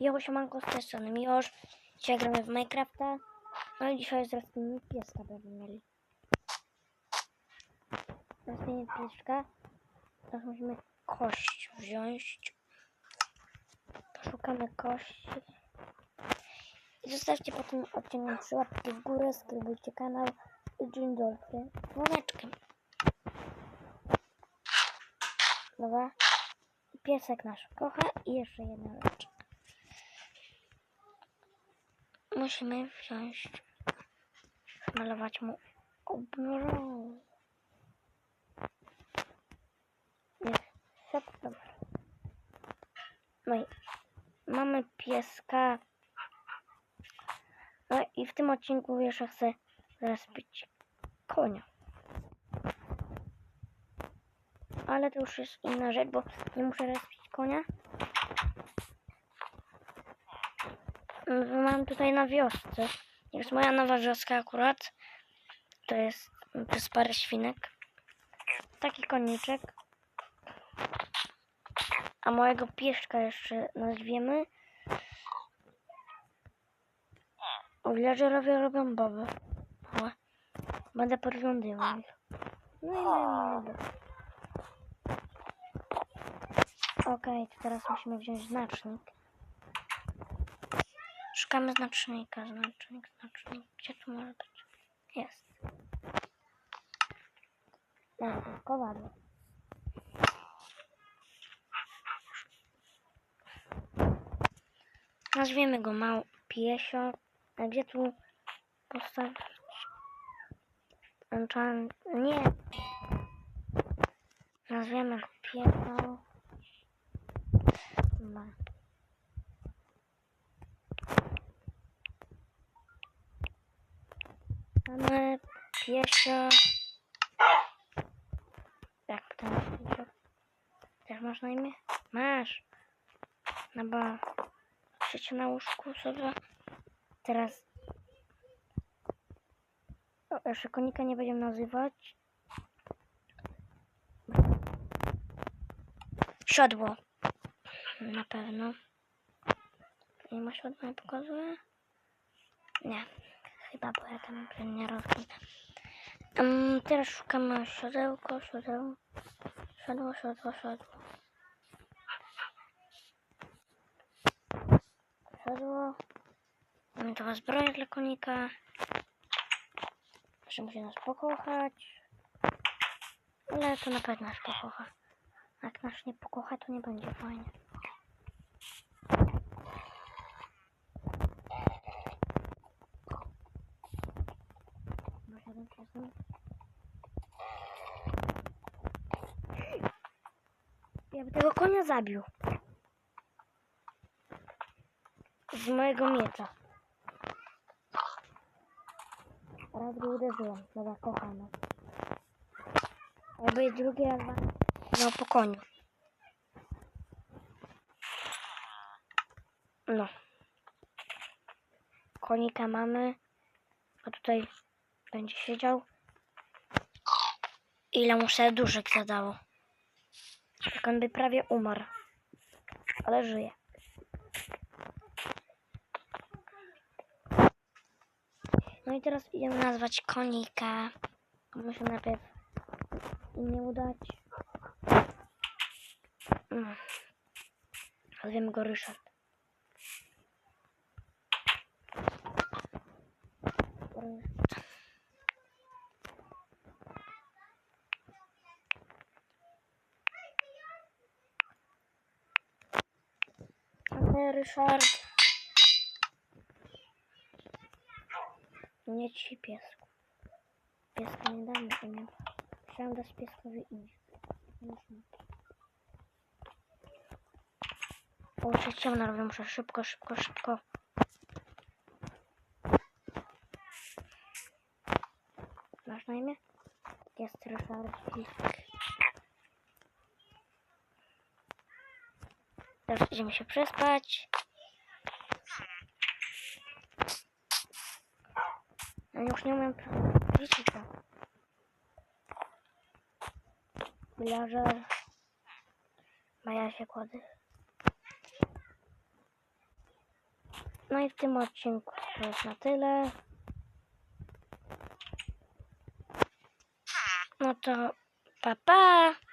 Jo, siemanko, z tej strony Miłosz. Dzisiaj gramy w Minecrafta. No i dzisiaj zresztą pieska będziemy mieli. Zresztą pieska. Teraz musimy kość wziąć. Szukamy kości. I zostawcie po tym odcinku łapki w górę, subskrybujcie kanał i dzień dobry. Dzwoneczkiem. Dobra. Piesek nasz kocha i jeszcze jedna rzecz. Musimy wziąć, malować mu wszystko dobrze. No i mamy pieska. No i w tym odcinku jeszcze chcę rozbić konia. Ale to już jest inna rzecz, bo nie muszę rozbić konia. Mam tutaj na wiosce. Jest moja nowa wioska akurat. To jest, to parę świnek. Taki koniczek. A mojego pieszka jeszcze nazwiemy. Villagerowie robią. O, Będę podglądywał ich. No i małego. Okej, to teraz musimy wziąć znacznik. Szukamy znacznika, znacznik, znacznik. Gdzie tu może być? Jest. Dobra, kowadło. Nazwiemy go mał piesio. A gdzie tu postawić? Enchant... Nie. Nazwiemy go piesio. Ma. Mamy piesio. Jak tam piesio? Też masz na imię? Masz. No bo siecie na łóżku sobie. Teraz o, jeszcze konika nie będziemy nazywać. Siodło. Na pewno. Nie ma siodła, nie pokazuje? Nie. Chyba, bo ja tam nie rozkminę. Um, teraz szukamy siodełko, siodełko. Siodło, siodło, siodło. Siodło. Mamy tu zbroję dla konika. Że musi nas pokochać. Ale to na pewno nas pokocha. Jak nas nie pokocha, to nie będzie fajnie. Ja bym tego konia zabił. Z mojego miecza. Raz go uderzyłem. Dobra, kochana. Jakby drugi raz no po koniu. No. Konika mamy. A tutaj będzie siedział. Ile mu serduszek zadało. Jak on by prawie umarł. Ale żyje. No i teraz idziemy nazwać konika. Muszę najpierw imię udać. No. Nazwiemy go. Ryszard. Ale Ryszard. Nie ci piesku. Pieska nie damy imię. Chciałem dać pieskowi imię. Można. O, się ciemno robię, muszę szybko, szybko, szybko. Masz na imię? Jest Ryszardzik. Teraz idziemy się przespać. Ja już nie umiem liczyć to. Villager. Maja się kłady. No i w tym odcinku to jest na tyle. No to pa pa.